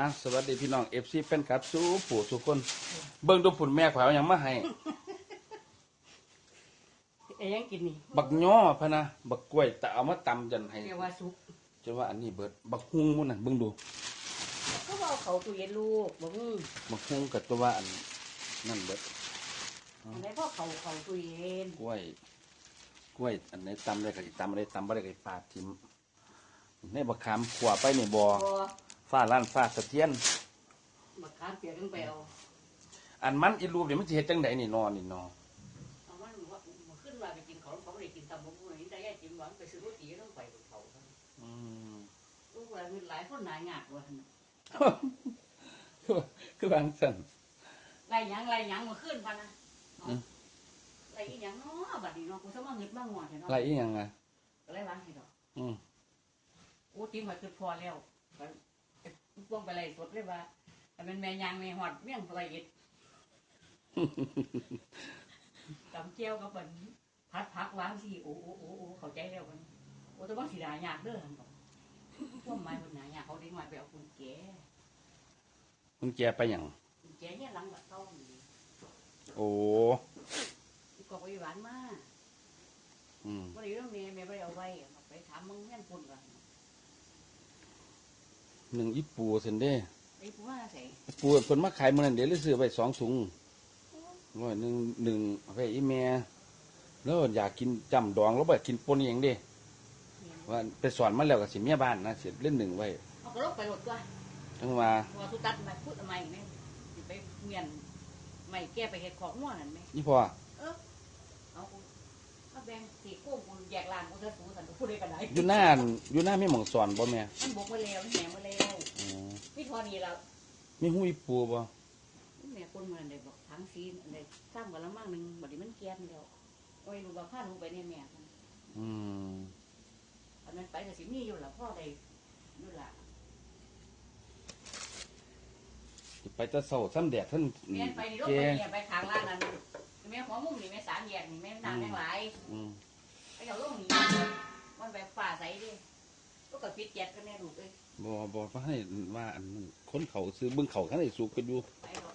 อะสวัสดีพี่น้องเอฟซีเป็นครับสู้ปู่ทุกคน เบิ่งดูผุนแม่ขวเอาหยังมาให้ เอ้ยังกินนี่บักย่อพะนะ บักกล้วยแต่เอามาตำจันให้เรียกว่าซุปจะว่าอันนี้เบิด บักฮุ้งมุ่นน่ะเบิ่งดู ก็เอาเขาตู้เย็นลูกบอกมึงบักฮุ้งกับตัวว่าอันนั่นเบิดอันไหนพ่อเขาเขาตู้เย็นกล้วย กล้วย อันไหนตำได้ก็สิตำอะไรตำบ่ได้ก็สิปาดทิ่มในบักขามขวาไปนี่บ่พอ ฟ้าล้านฟ้าสะเทียนบักขามเปียกขึ้นไปเอาอันมันอีรูปนี่มันสิเฮ็ดจังไดนี่นอนี่นอเอามันว่ามันขึ้นมาไปกินเขาเขาไม่ได้กินตำบักหุ่งนี่ได้แย่จิ้มหวานไปซื้อรถตีต้องไปบนเขาอืมลูกหลานมีหลายคนหนายากว่าคือคือบางสั่น ไรหยังไรหยังมาขึ้นพันนะอืม ไรอีหยังเนาะบัดนี้เนาะกูสมองเงินบ้างหมดเนาะไรอีหยังอะ ก็ไรวางสิดอกอืมโอ้จิ้มมาคือพอแล้วก็ พวงไปไรสดเลยว่าแต่เป็นแม่ยางแม่หอดเมี่ยงไรเอ็ดตำเจียวกับมันพัดพักวางสิโอ้โอ้โอ้โอ้เข้าใจแล้วมันโอ้แต้องว่าสีดายากเด้อหั่นบอกพวกไม้มันหนายากเขาเด็กน้อยไปเอากุญแจมันแกไปหยังกุญแจเนี่ยหลังแบบเต้าอยู่โอ้ที่กอกไว้หวานมากอืมวันนี้เรื่องเมียเมียไปเอาไว้เอาไปถามมึงแม่นปุ่นกัน หนึ่งอีปูเซนเด้ไอ้ผู้ว่าใส่ปูเพิ่นมาขายมื้อนั้นเดี๋ยวเลยซื้อไว้สองถุงร้อยหนึ่งหนึ่งเอาไปอีแม่แล้วอยากกินจำดองแล้วบ่กินปนอหย่างเด้ว่าไปสอนมาแล้วก็สิเมียบ้านนะสิเล่นหนึ่งไว้เอากระโลกไปหมดตัวทั้งว่าพอทุตัดมาพูดทำไมเนี่ยสิไปเมียนไม่แก้ไปเห็ดของมั่วนั่นไหมนี่พ่อ เออเอากูเอาแบงสีโค้งกูแยกลานกูจะสูสันกูพูดได้กันไหนอยู่หน้าอยู่หน้ามีหม่องสอนบ่แม่มันบกมาแล้วมันแหนมาแล้วอ๋อพี่ทอนี่แล้วมีหูอีปูบ่แม่คนเมืองเลยบอกทั้งซีนเลยสร้างกันละมั่งหนึ่งบัดนี้มันเกลียนแล้วโอ้ยลูกบอกพาลูกไปเนี่ยแม่มันอืมอันนั้นไปก็สิมีอยู่ละพ่อได้อยู่ละสิไปแตะเช้าซ้ำแดดท่านแม่นไปนี่รถแกไปเนี่ยไปทางร้านนั้น แม่หัวมุมนี่แม่สามแยกนี่แม่นางแม่งหลายอืมไปเอาลงนี่มันแบบฝ่าใสดิลูกกับปิดแจ็ดกันแน่ลูกเอ้ยบ่บ่ว่าให้ว่าอันนั้นคนเขาซื้อเบิ่งเขาคันได้สุกกันอยู่ ไปหรอก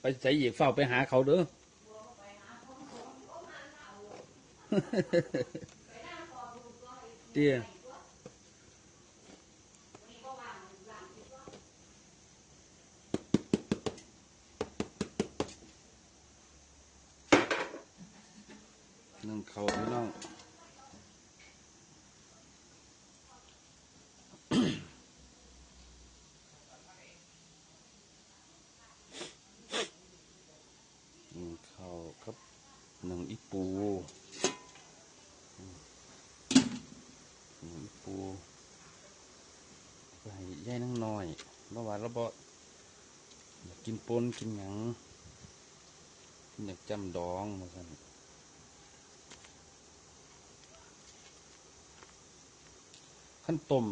ไปใจอีกเฝ้าไปหาเขาเด้อ บัวก็ไปหาเขาเขาเขามาเอาไปหน้าคอดูก็ไอ้เตี้ย นี่ก็วางวางที่ว่า นึ่งเขาพี่น้อง หนึ่งเขาครับหนึ่งอีปูหนึ่งอีปูไปให้ ย่นั่งน้อยระหว่างระเบาอยากกินปนกินหยังกินอยากจำดองมาสั่นขั้นต้ม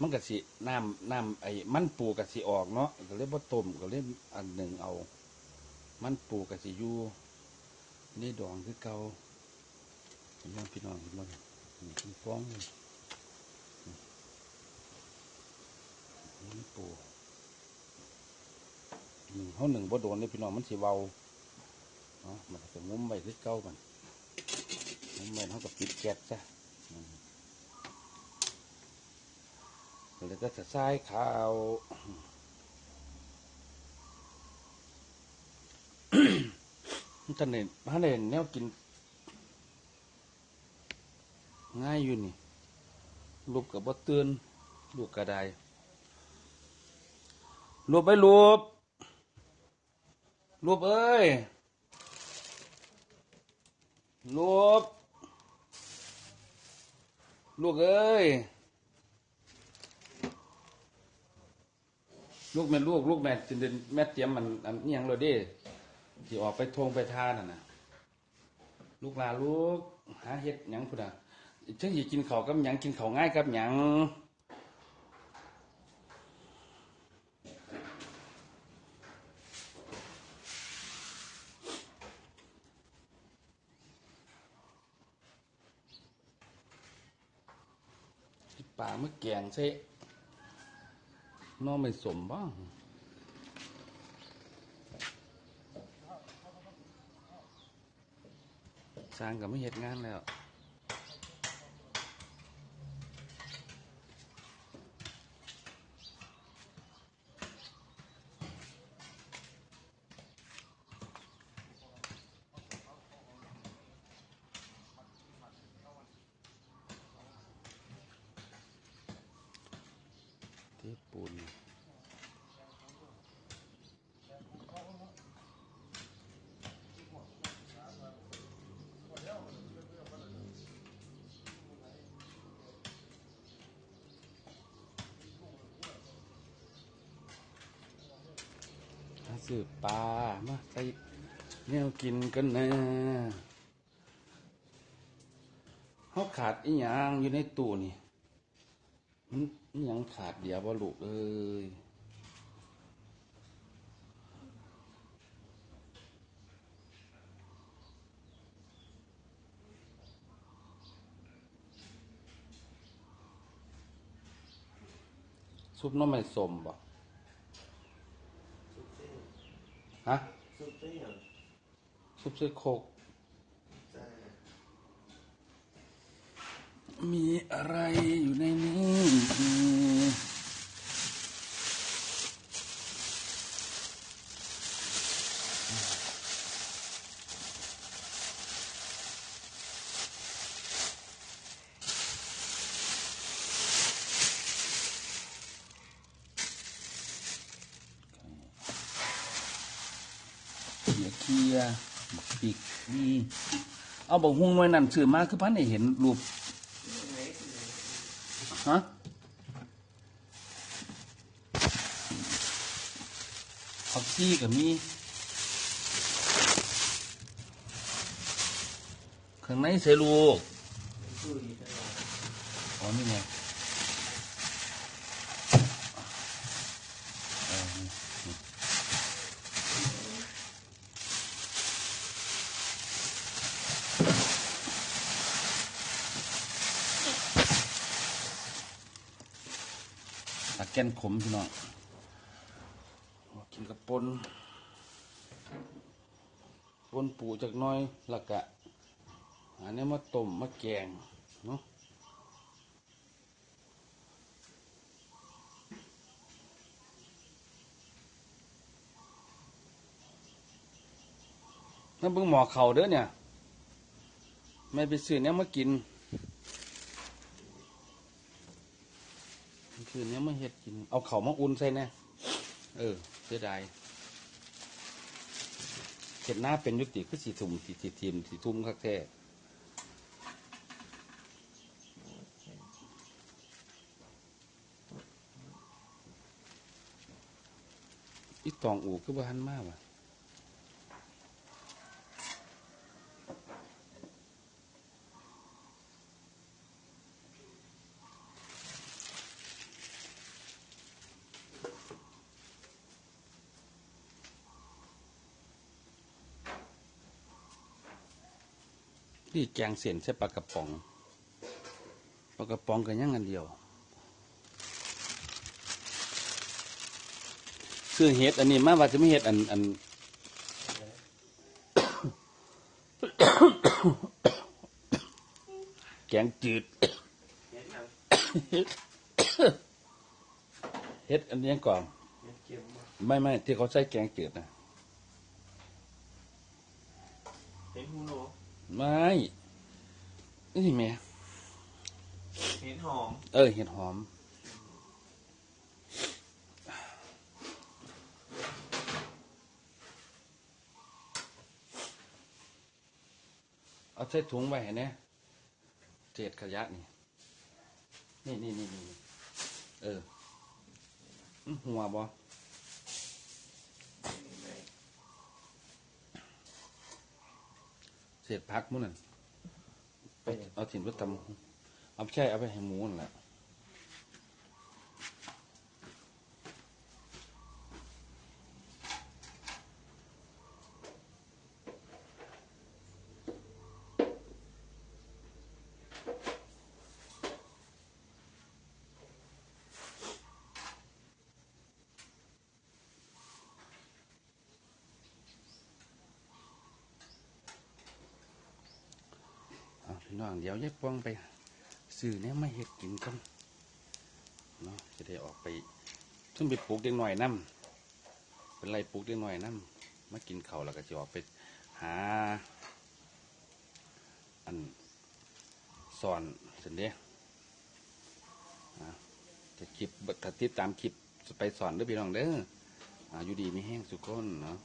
มันก็สิน้ำน้ำไอ้มันปูก็สิออกเนาะก็เลยบ่าต้มก็เลยกอันหนึ่งเอา มันปูก็สิอยู่นี่ดองคือเกาเห็นยังพี่น้องเห็นบ่เนี่ยนี่เป็นฟองเลย นี่ปูหนึ่งเขาหนึ่งบ่โดนเลยพี่น้องมันสิเบาเนาะมันจะงุ้มไว้คือเก่ามันงุ้มไว้เขาก็ปิดแก๊สซะแล้วก็จะใส่ข้าวท่านเห็นท่านเห็นแนวกิน ง่ายอยู่นี่ลูกกับบ่เตือนลูกกระได ลูกไปลูกลูกเอ้ยลูกลูกเอ้ย ลูกแม่ลูกลูกแม่จนเดินแม่เตรียมมันอันนี้ยังเลยเด้ที่ออกไปทงไปทานน่ะนะลูกลาลูกหาเฮ็ดหยังพุ่นน่ะถึงสิกินข้าวกับหยังกินข้าวง่ายกับหยังาเมื่อแกงใช่น้องไม่สมบ้างสร้างกับไม่เห็ดงานแล้ว เทปูนหา ซื้อปลามาใส่แนวกินกันนะเขาขาดอีหยังอยู่ในตู้นี่มันอิหยังขาดเดียวบ่ลูกเอ้ยซุปน้ำไม่สมบ่ ฮะซุปเปอร์อย่างซุปเสื้อโคกจ้ามีอะไรอยู่ในนี้เดี๋ยวเคลียร์บัก ปิกนี่เอาบอกฮุงหน่วยนั่นซื้อมาคือพันได้เห็นรูปฮะผักชีกับมีข้างในใส่ลูกตู้ดีตลอดอ๋อนี่ไงเออนี่นี่ตะแกนขมพี่น้องกินกับปนปนปูจากน้อยแล้วก็อันนี้มาต้มมาแกงเนาะนั่นเพิ่งหมอเข่าเด้อเนี่ย ไม่ไปซื้อเนี้ยมากิน ซื้อเนี้ยมาเห็ดกิน เอาเข่ามาอุ่นใส่แน่เออเสียดายเห็ดหน้าเป็นยุติคือสีทุ่มสีสีทีมสีทุ่มคักแท้อีตองอูคือบ้านมากว่ะ นี่แกงเสียนใส่ปลากระป๋องปลากระป๋องกันยังอันเดียวคือเห็ดอันนี้มาว่าจะไม่เห็ดอันอันแกงจืดเห็ดอันนี้ก่อนไม่ไม่ที่เขาใส่แกงจืดนะ เห็นหูหนู ไม่นี่แม่เห็นหอม เออเห็ดหอม เอาใส่ถุงไว้เห็นไหมเศษขยะนี่ นี่นี่นี่นี่เอออื้อหัวบ่ เศษพักมุ้นนั่นเอาเอาถิ่นไปตำเอาไปแช่เอาไปให้หมูนั่นแหละ พี่ น้องเดี๋ยวยายปวงไปซื้อเนี่ยไมาเฮ็ดกินกันเนาะจะได้ออกไปซึ่งไปปลูกเด็กหน่อยน้ำเป็นไรปลูกเด็กหน่อยน้ำมากินเขาแล้วก็จะออกไปหา อันสอนสร็จเด้อจะคลิปถ้าติดตามคลิปไปสอนเด้อพี่น้องเด้ออาอยู่ดีไม่แห้งสุกคนเนาะ